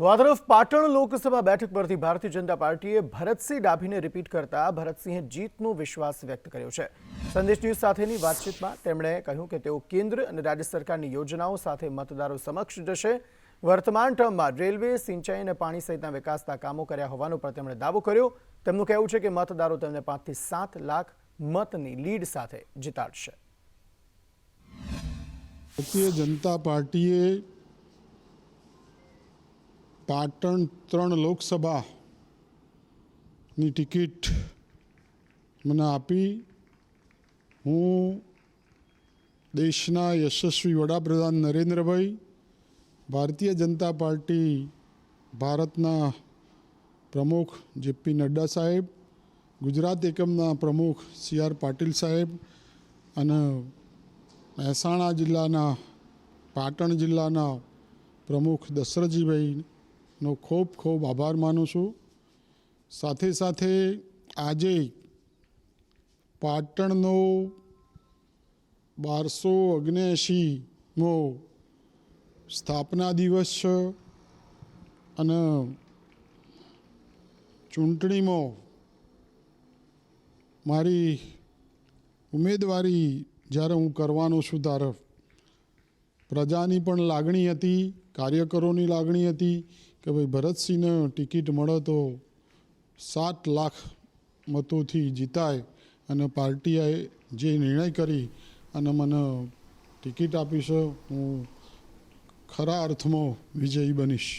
આ તરફ પાટણ લોકસભા બેઠક પરથી ભારતીય જનતા પાર્ટીએ ભરતસિંહ ડાભીને રિપીટ કરતા ભરતસિંહે જીતનો વિશ્વાસ વ્યક્ત કર્યો છે. સંદેશ ન્યૂઝ સાથેની વાતચીતમાં તેમણે કહ્યું કે તેઓ કેન્દ્ર અને રાજ્ય સરકારની યોજનાઓ સાથે મતદારો સમક્ષ જશે. વર્તમાન ટર્મમાં રેલવે, સિંચાઈ અને પાણી સહિતના વિકાસના કામો કર્યા હોવાનો પણ તેમણે દાવો કર્યો. તેમનું કહેવું છે કે મતદારો તેમને પાંચથી સાત લાખ મતની લીડ સાથે જીતાડશે. ભારતીય જનતા પાર્ટીએ પાટણ ત્રણ લોકસભાની ટિકિટ મને આપી. હું દેશના યશસ્વી વડાપ્રધાન નરેન્દ્રભાઈ, ભારતીય જનતા પાર્ટી, ભારતના પ્રમુખ જેપી નડ્ડા સાહેબ, ગુજરાત એકમના પ્રમુખ સી આર પાટીલ સાહેબ અને મહેસાણા જિલ્લાના, પાટણ જિલ્લાના પ્રમુખ દશરથજીભાઈનો ખૂબ ખૂબ આભાર માનું છું. સાથે સાથે આજે પાટણનો બારસો ઓગણએંશીમો સ્થાપના દિવસ છે અને ચૂંટણીમાં મારી ઉમેદવારી જ્યારે હું કરવાનો છું ત્યારે પ્રજાની પણ લાગણી હતી, કાર્યકરોની લાગણી હતી કે ભાઈ ભરતસિંહને ટિકિટ મળે તો સાત લાખ મતોથી જીતાય અને પાર્ટીએ જે નિર્ણય કરી અને મને ટિકિટ આપી છે, હું ખરા અર્થમાં વિજયી બનીશ.